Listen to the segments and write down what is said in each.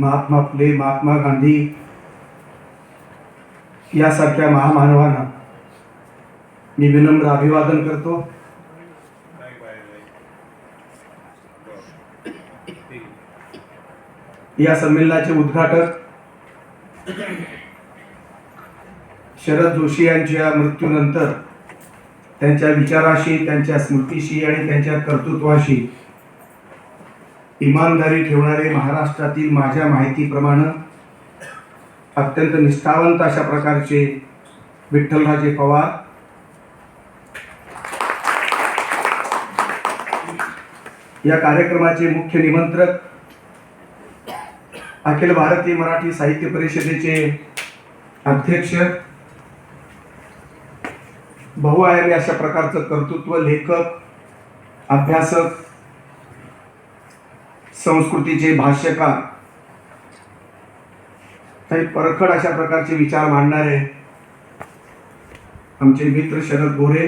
महात्मा फुले महात्मा गांधी यासारख्या महामानवांना मी विनम्र अभिवादन करतो. या संमेलनाचे उद्घाटक शरद जोशी यांच्या मृत्यूनंतर त्यांच्या विचाराशी त्यांच्या स्मृतीशी आणि त्यांच्या कर्तृत्वाशी इमानदारी ठेवणारे महाराष्ट्रातील माझ्या माहितीप्रमाणे अत्यंत निष्ठावंत अशा प्रकारचे विठ्ठलराजे पवार. या कार्यक्रमाचे मुख्य निमंत्रक अखिल भारतीय मराठी साहित्य परिषदेचे अध्यक्ष बहुआयामी अशा प्रकारचं कर्तृत्व लेखक अभ्यासक संस्कृतीचे भाष्यकार काही परखड अशा प्रकारचे विचार मांडणारे आमचे मित्र शरद गोरे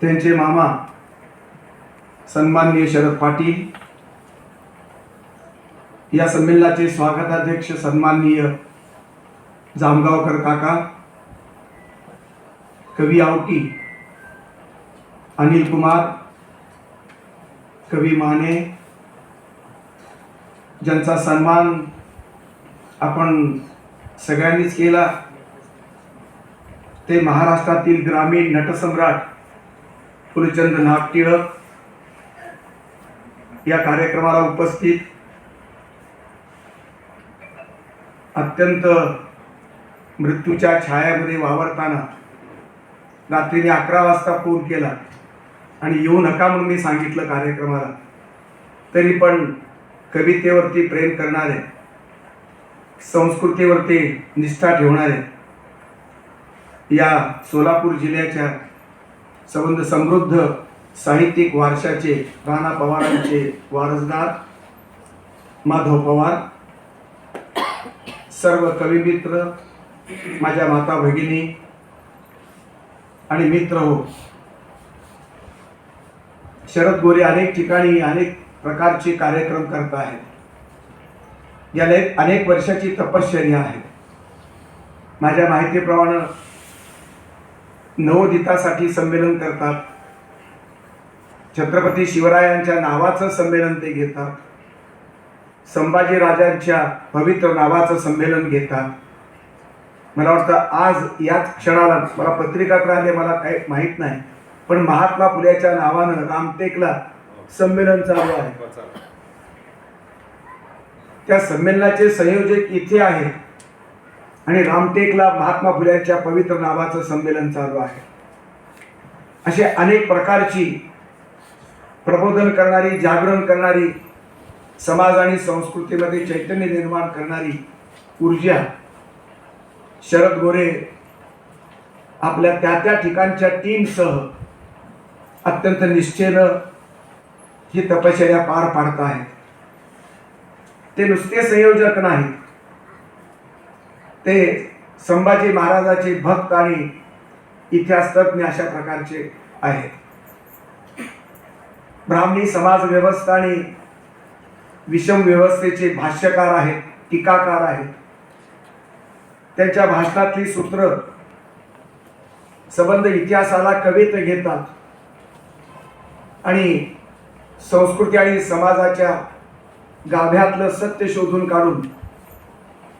त्यांचे मामा सन्माननीय शरद पाटील या संमेलनाचे स्वागताध्यक्ष सन्माननीय जामगावकर काका कवी आवटी अनिल कुमार कवी माने ज्यांचा सन्मान आपण सगळ्यांनीच केला ते महाराष्ट्रातील ग्रामीण नटसम्राट फुलचंद नागटिळक या कार्यक्रमाला उपस्थित अत्यंत मृत्यूच्या छायामध्ये वावरताना रात्रीने अकरा वाजता फोन केला. आणि येऊ नका म्हणून मी सांगितलं कार्यक्रमाला. तरी पण कवितेवरती प्रेम करणारे संस्कृतीवरती निष्ठा ठेवणारे या सोलापूर जिल्ह्याच्या संबंध समृद्ध साहित्यिक वारशाचे राणा पवारांचे वारसदार माधव पवार सर्व कविमित्र माझ्या माता भगिनी आणि मित्र हो. शरद गोरे अनेक ठिकाणी अनेक प्रकारचे कार्यक्रम करत आहेत. याला एक अनेक वर्षाची तपश्चर्या आहे माझ्या माहितीप्रमाणे नवोदितासाठी संमेलन करतात. छत्रपती शिवरायांच्या नावाचं संमेलन ते घेतात. संभाजी राजांच्या पवित्र नावाचं संमेलन घेतात. मला वाटतं आज याच क्षणाला मला पत्रिका आले मला काही माहीत नाही. पण महात्मा फुल्याच्या नावानं रामटेकला संमेलन चालू आहे. त्या संमेलनाचे संयोजक इथे आहे आणि रामटेकला महात्मा फुल्यांच्या पवित्र नावाचं संमेलन चालू आहे. असे अनेक प्रकारची प्रबोधन करणारी जागरण करणारी समाज आणि संस्कृतीमध्ये चैतन्य निर्माण करणारी ऊर्जा शरद गोरे आपल्या त्या त्या ठिकाणच्या टीमसह अत्यंत निष्ठेनं ही तपश्चर्या पार पाडत आहेत ते नुसते संयोजक नाहीत. ते संभाजी महाराजाचे भक्त आणि इतिहासतज्ञ अशा प्रकारचे आहेत. ब्राह्मणी समाज व्यवस्था आणि विषम व्यवस्थेचे भाष्यकार आहेत टीकाकार आहेत. त्यांच्या भाषणातली सूत्र संबंध इतिहासाला कवित घेतात. आणि संस्कृती आणि समाजाच्या गाभ्यातलं सत्य शोधून काढून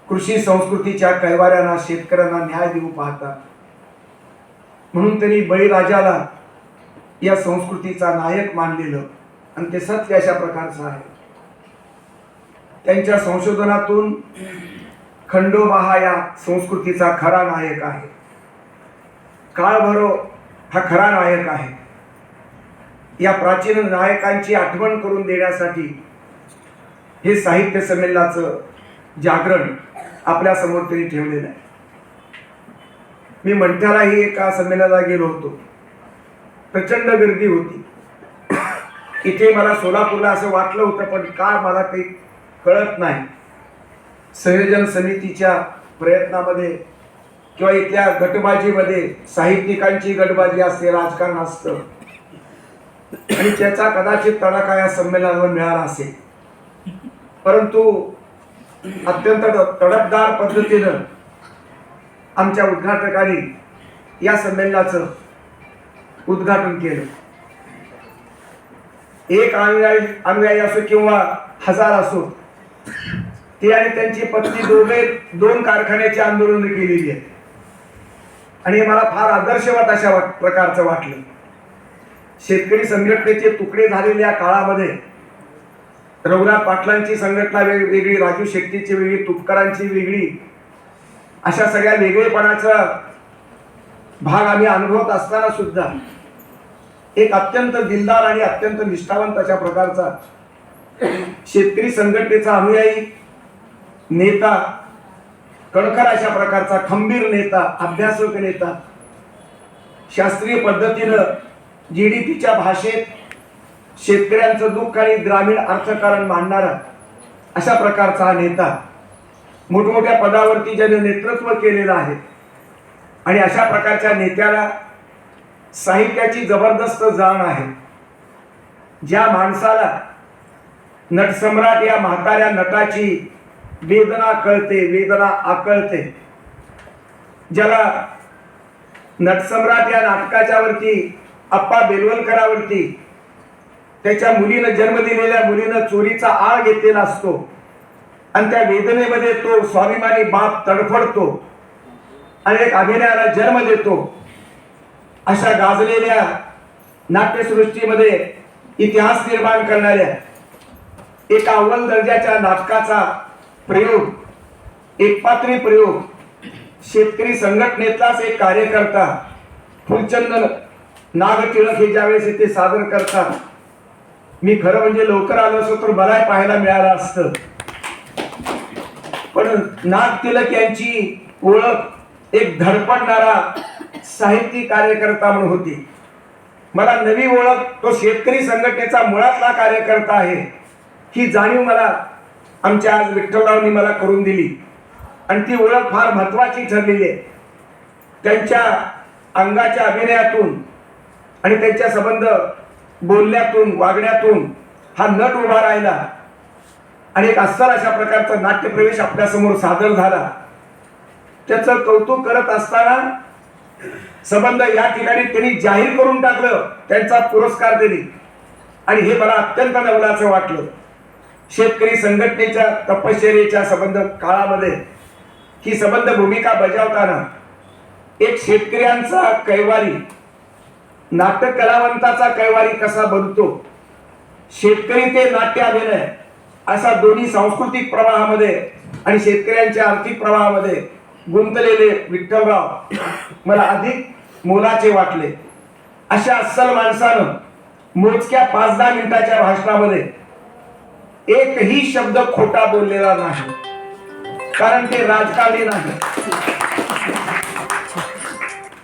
कृषी संस्कृतीच्या कैवाऱ्यांना शेतकऱ्यांना न्याय देऊ पाहतात म्हणून त्यांनी बळीराजाला या संस्कृतीचा नायक मानलेलं आणि ते सत्य अशा प्रकारचं आहे. त्यांच्या संशोधनातून खंडोबा हा या संस्कृतीचा खरा नायक आहे. काळभरो हा खरा नायक आहे. या प्राचीन नायकांची आठवण करून देण्यासाठी हे साहित्य संमेलनाचं जागरण आपल्यासमोर त्यांनी ठेवलेलं आहे. मी मंठ्यालाही एका संमेलनाला गेलो होतो. प्रचंड गर्दी होती. इथे मला सोलापूरला असं वाटलं होतं पण का मला काही कळत नाही. संयोजन समितीच्या प्रयत्नामध्ये किंवा इथल्या गटबाजीमध्ये साहित्यिकांची गटबाजी असते राजकारण असतं. आणि त्याचा कदाचित तडाखा या संमेलनावर मिळाला असेल. परंतु अत्यंत तडफदार पद्धतीनं आमच्या उद्घाटकांनी या संमेलनाचं उद्घाटन केलं. एक अनुयायी अनुयायी असो किंवा हजार असो ते आणि त्यांची पत्नी दोघे दोन कारखान्याची आंदोलन केलेली आहेत. आणि मला फार आदर्शवत अशा वाट- प्रकारचं वाटलं. शेतकरी संघटनेचे तुकडे झालेल्या काळामध्ये रघुनाथ पाटलांची संघटना वेग- वेगळी राजू शेट्टीची वेगळी तुपकरांची वेगळी अशा सगळ्या वेगळेपणाचा भाग आम्ही अनुभवत असताना सुद्धा एक अत्यंत दिलदार आणि अत्यंत निष्ठावंत अशा प्रकारचा शेतकरी संघटनेचा अनुयायी नेता कणखर अशा प्रकारचा खंबीर नेता अभ्यासक नेता शास्त्रीय पद्धतीनं जी डी पीच्या भाषेत शेतकऱ्यांचं दुःख आणि ग्रामीण अर्थकारण मांडणारा अशा प्रकारचा हा नेता मोठमोठ्या पदावरती ज्याने नेतृत्व केलेलं आहे आणि अशा प्रकारच्या नेत्याला साहित्याची जबरदस्त जाण आहे. ज्या माणसाला नटसम्राट या म्हाताऱ्या नटाची वेदना कळते वेदना आकळते ज्याला नटसम्राट या नाटकाच्या आप्पा अप्पा बेलवलकरावरती. त्याच्या मुलीनं जन्म दिलेल्या मुलीनं चोरीचा आळ घेतलेला असतो. आणि त्या वेदनेमध्ये तो स्वाभिमानी बाप तडफडतो. आणि एक अभिनयाला जन्म देतो. अशा गाजलेल्या नाट्यसृष्टीमध्ये इतिहास निर्माण करणाऱ्या एका अव्वल दर्जाच्या नाटकाचा प्रयोग एकपात्री प्रयोग शेतकरी संघटनेतलाच एक कार्यकर्ता फुलचंदन नागटिळक हे ज्यावेळेस इथे सादर करतात मी खरं म्हणजे लवकर आलो असतो तर मलाही पाहायला मिळालं असतं. पण नागतिलक यांची ओळख एक धडपडणारा साहित्यिक कार्यकर्ता म्हणून होती. मला नवी ओळख तो शेतकरी संघटनेचा मुळातला कार्यकर्ता आहे ही जाणीव मला आमच्या आज विठ्ठलरावनी मला करून दिली. आणि ती ओळख फार महत्वाची ठरलेली आहे. त्यांच्या अंगाच्या अभिनयातून आणि त्यांच्या संबंध बोलण्यातून वागण्यातून हा नट उभा राहिला. आणि एक अस्सल अशा प्रकारचा नाट्यप्रवेश आपल्यासमोर सादर झाला. त्याचं कौतुक करत असताना संबंध या ठिकाणी त्यांनी जाहीर करून टाकलं त्यांचा पुरस्कार दिली आणि हे मला अत्यंत नवलाचं वाटलं. शेतकरी संघटनेच्या तपश्चर्येच्या संबंध काळामध्ये ही संबंध भूमिका बजावताना एक शेतकऱ्यांचा कैवारी नाटक कलावंताचा कैवारी कसा बनतो? शेतकरी ते नाट्य अभिनय असा दोन्ही सांस्कृतिक प्रवाहामध्ये आणि शेतकऱ्यांच्या आर्थिक प्रवाहामध्ये गुंतलेले विठ्ठलराव मला अधिक मोलाचे वाटले. अशा अस्सल माणसानं मोजक्या पाच दहा मिनिटाच्या भाषणामध्ये एकही शब्द खोटा बोललेला नाही. कारण ते राजकारणी नाही.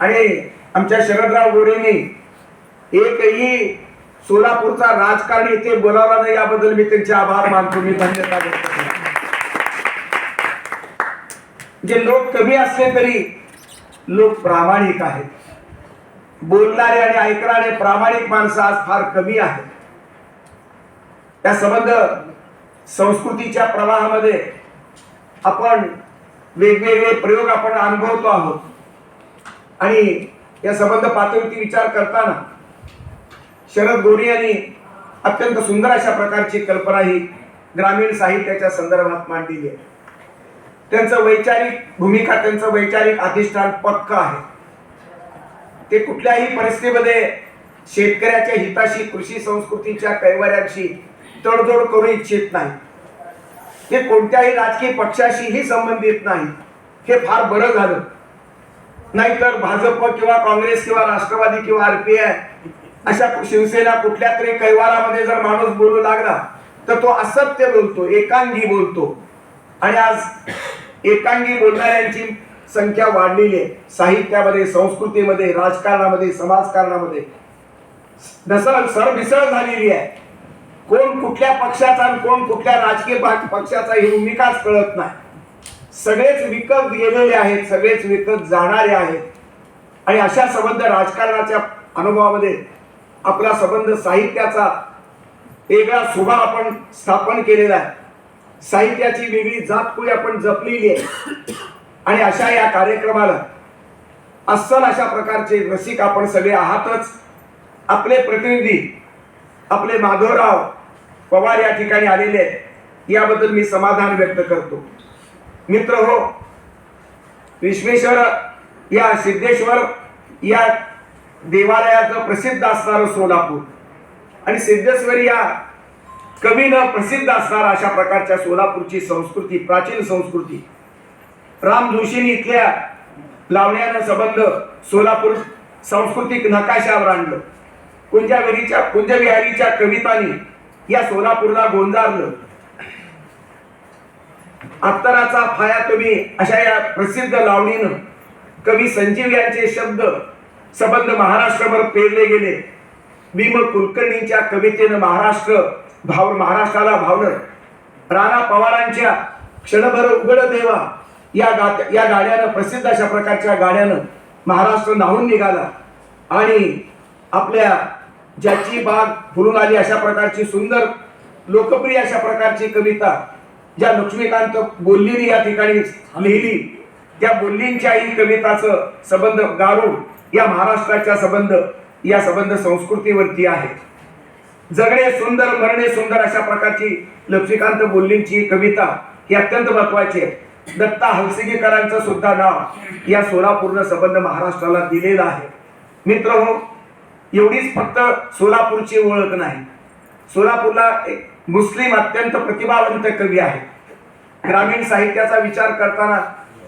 आणि आमच्या शरदराव गोरेंनी एकही सोलापूरचा राजकारणी इथे बोलावला नाही याबद्दल मी त्यांचे आभार मानतो. मी धन्यता व्यक्त जे लोक कमी असले तरी लोक प्रामाणिक आहेत. बोलणारे आणि ऐकणारे प्रामाणिक माणसं आज फार कमी आहेत. त्या संबंध संस्कृतीच्या प्रवाहामध्ये आपण वेगवेगळे प्रयोग आपण अनुभवतो आहोत. आणि या संबंध पातळीवरती विचार करताना शरद गोरे यांनी अत्यंत सुंदर अशा प्रकारची कल्पना ही ग्रामीण साहित्याच्या संदर्भात मांडलेली आहे. त्यांचं वैचारिक भूमिका त्यांचं वैचारिक अधिष्ठान पक्क आहे. ते कुठल्याही परिस्थितीमध्ये शेतकऱ्याच्या हिताशी कृषी संस्कृतीच्या कैवाऱ्यांशी तडजोड करू इच्छित नाही हे कोणत्याही राजकीय पक्षाशीही संबंधित नाही हे फार बरं झालं. नाहीतर भाजप किंवा काँग्रेस किंवा राष्ट्रवादी किंवा आरपीआय अशा शिवसेना कुठल्या तरी कैवारामध्ये जर माणूस बोलू लागला तर तो असत्य बोलतो एकांगी बोलतो. आणि आज एकांगी बोलणाऱ्यांची संख्या वाढलेली आहे. साहित्यामध्ये संस्कृतीमध्ये राजकारणामध्ये समाजकारणामध्ये. ढसळ सरमिसळ झालेली आहे. कोण कुठल्या पक्षाचा आणि कोण कुठल्या राजकीय पक्षाचा ही भूमिकाच कळत नाही. सगळेच विकत गेलेले आहेत सगळेच विकत जाणारे आहेत. आणि अशा संबंध राजकारणाच्या अनुभवामध्ये आपला संबंध साहित्याचा वेगळा सुभा आपण स्थापन केलेला आहे. साहित्याची वेगळी जात आपण जपलेली आहे. आणि अशा या कार्यक्रमाला अस्सल अशा प्रकारचे रसिक आपण सगळे आहातच. आपले प्रतिनिधी आपले माधवराव पवार या ठिकाणी आलेले आहेत. याबद्दल मी समाधान व्यक्त करतो. मित्र हो. विश्वेश्वर या सिद्धेश्वर या देवालयाचं प्रसिद्ध असणारं सोलापूर. आणि सिद्धेश्वरी या कवीनं प्रसिद्ध असणारा अशा प्रकारच्या सोलापूरची संस्कृती प्राचीन संस्कृती. राम जोशींनी इथल्या लावण्यानं संबंध सोलापूर सांस्कृतिक नकाशावर आणलं. कुंजाविहीच्या कुंजविहारीच्या कवितांनी या सोलापूरला गोंजारलं. अत्तराचा फाया तुम्ही अशा या प्रसिद्ध लावणीनं कवी संजीव यांचे शब्द संबंध महाराष्ट्रभर पेरले गेले. भीम कुलकर्णींच्या कवितेनं महाराष्ट्र भाव महाराष्ट्राला भावलं. राणा पवारांच्या क्षणभर उघड देवा या गा या गाड्यानं प्रसिद्ध अशा प्रकारच्या गाड्यानं महाराष्ट्र नाहून निघाला. आणि आपल्या ज्याची बाग फुलून आली अशा प्रकारची सुंदर लोकप्रिय अशा प्रकारची कविता ज्या लक्ष्मीकांत बोल्लीने या ठिकाणी लिहिली त्या बोल्लींच्या ही कविताचं संबंध गारुड या महाराष्ट्राच्या संबंध या संबंध संस्कृतीवरती आहे. जगणे सुंदर मरणे सुंदर अशा प्रकारची लक्ष्मीकांत बोललींची कविता ही अत्यंत महत्वाची आहे. दत्ता हलसिगीकरांचं सुद्धा नाव या सोलापूरनं संबंध महाराष्ट्राला दिलेलं आहे. मित्र हो एवढीच फक्त सोलापूरची ओळख नाही. सोलापूरला एक मुस्लिम अत्यंत प्रतिभावंत कवी आहे ग्रामीण साहित्याचा विचार करताना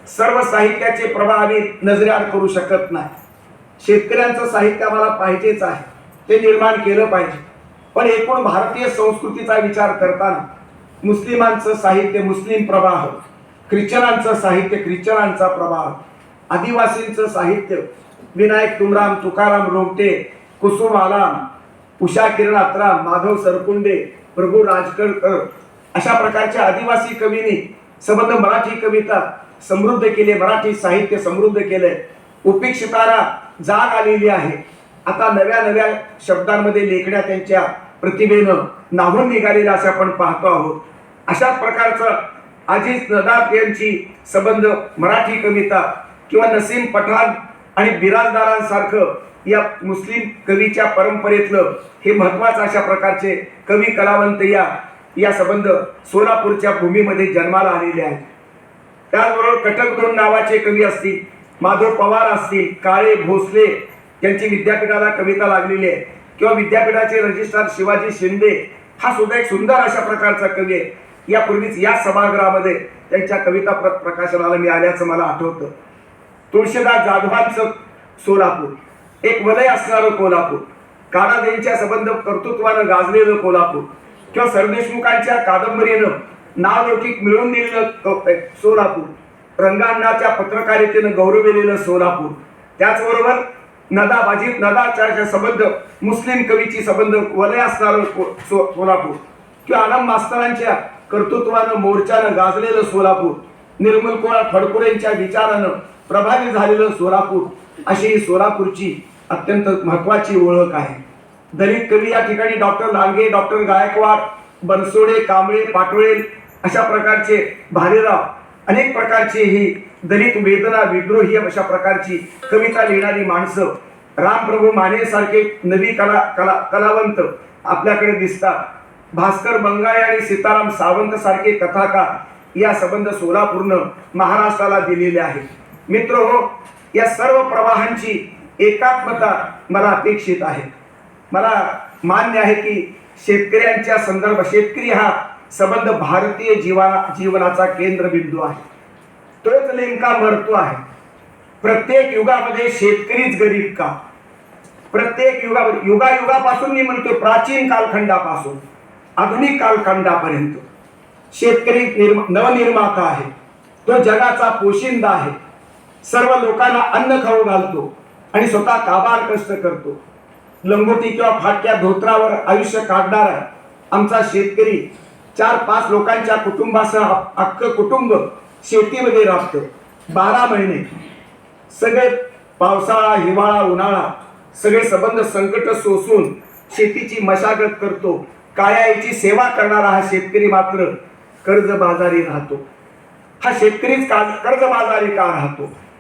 सर्व साहित्याचे प्रभाव आम्ही नजरेआड करू शकत नाही. शेतकऱ्यांचं साहित्य आम्हाला पाहिजेच आहे. ते निर्माण केलं पाहिजे. पण एकूण भारतीय संस्कृतीचा विचार करताना मुस्लिमांचं साहित्य मुस्लिम प्रवाह ख्रिश्चनांचं साहित्य ख्रिश्चनांचा प्रवाह आदिवासींचं साहित्य विनायक तुमराम तुकाराम रोमटे कुसुम आलाम उषा किरण अत्राम माधव सरकुंडे प्रभू राजकरकर अशा प्रकारच्या आदिवासी कवींनी संबंध मराठी कविता समृद्ध केली मराठी साहित्य समृद्ध केलंय उपेक्षितारा जाग आलेली आहे. आता नव्या नव्या शब्दांमध्ये लेखण्या त्यांच्या प्रतिभेनं नाहून निघालेल्या असं आपण पाहतो आहोत. अशाच प्रकारचं अजित नदाब यांची संबंध मराठी कविता किंवा नसीम पठाण आणि बिराजदारांसारखं या मुस्लिम कवीच्या परंपरेतलं हे महत्वाचं अशा प्रकारचे कवी कलावंत या या संबंध सोलापूरच्या भूमीमध्ये जन्माला आलेले आहेत. त्याचबरोबर कटकधोन नावाचे कवी असतील माधव पवार असतील काळे भोसले यांची विद्यापीठाला कविता लागलेली आहे. किंवा विद्यापीठाचे रजिस्ट्रार शिवाजी शिंदे हा सुद्धा एक सुंदर अशा प्रकारचा कवी आहे. यापूर्वीच या सभागृहामध्ये त्यांच्या कविता प्र प्रकाशनाला मिळाल्याचं मला आठवतं. तुळशीदास जाधवांचं सोलापूर. एक वलय असणारं कोल्हापूर. कानादेवीच्या संबंध कर्तृत्वानं गाजलेलं कोल्हापूर. किंवा सरदेशमुखांच्या कादंबरीनं नावलौकिक मिळवून दिलेलं सोलापूर. रंगांनाच्या पत्रकारितेनं गौरविलेलं सोलापूर. त्याचबरोबर नदा बाजी नदाचारच्या संबंध मुस्लिम कवीची संबंध वलय असणारं को- सो- सोलापूर किंवा आनंद मास्तरांच्या कर्तृत्वानं मोर्चानं गाजलेलं सोलापूर. निर्मल कुमार फडकुरेंच्या विचारानं प्रभावी झालेलं सोलापूर. अशी ही सोलापूरची अत्यंत महत्वाची ओळख आहे. दलित कवी या ठिकाणी डॉक्टर लांगे डॉक्टर गायकवाड बनसोडे कांबळे पाटोळे अशा प्रकारचे भालेराव अनेक प्रकारची ही दलित वेदना विद्रोही अशा प्रकारची कविता लिहिणारी माणसं रामप्रभू मानेसारखे नवी कला कला कलावंत आपल्याकडे दिसतात. भास्कर बंगाळे आणि सीताराम सावंत सारखे कथाकार या संबंध सोलापूरनं महाराष्ट्राला दिलेले आहे मित्र हो या सर्व प्रवाहांची एकात्मता मला अपेक्षित आहे. मला मान्य आहे की शेतकऱ्यांच्या संदर्भ शेतकरी हा संबंध भारतीय जीवा जीवनाचा केंद्रबिंदू आहे. तोच नेमका मरतो आहे. प्रत्येक युगामध्ये शेतकरीच गरीब का? प्रत्येक युगा युगायुगापासून मी म्हणतो प्राचीन कालखंडापासून आधुनिक कालखंडापर्यंत. शेतकरी निर्म नवनिर्माता आहे. तो जगाचा पोशिंदा आहे. सर्व लोकांना अन्न खाऊ घालतो. आणि स्वतः काबार कष्ट करतो. लंगोटी किंवा फाटक्या धोत्रावर आयुष्य काढणारा आमचा शेतकरी चार पाच लोकांच्या कुटुंबासह अख्खं कुटुंब शेतीमध्ये राबतं. बारा महिने. सगळे पावसाळा हिवाळा उन्हाळा सगळे संबंध संकट सोसून शेतीची मशागत करतो. कायाची सेवा करणारा हा शेतकरी मात्र कर्जबाजारी राहतो. हा शेतकरीच का कर्जबाजारी का राहतो.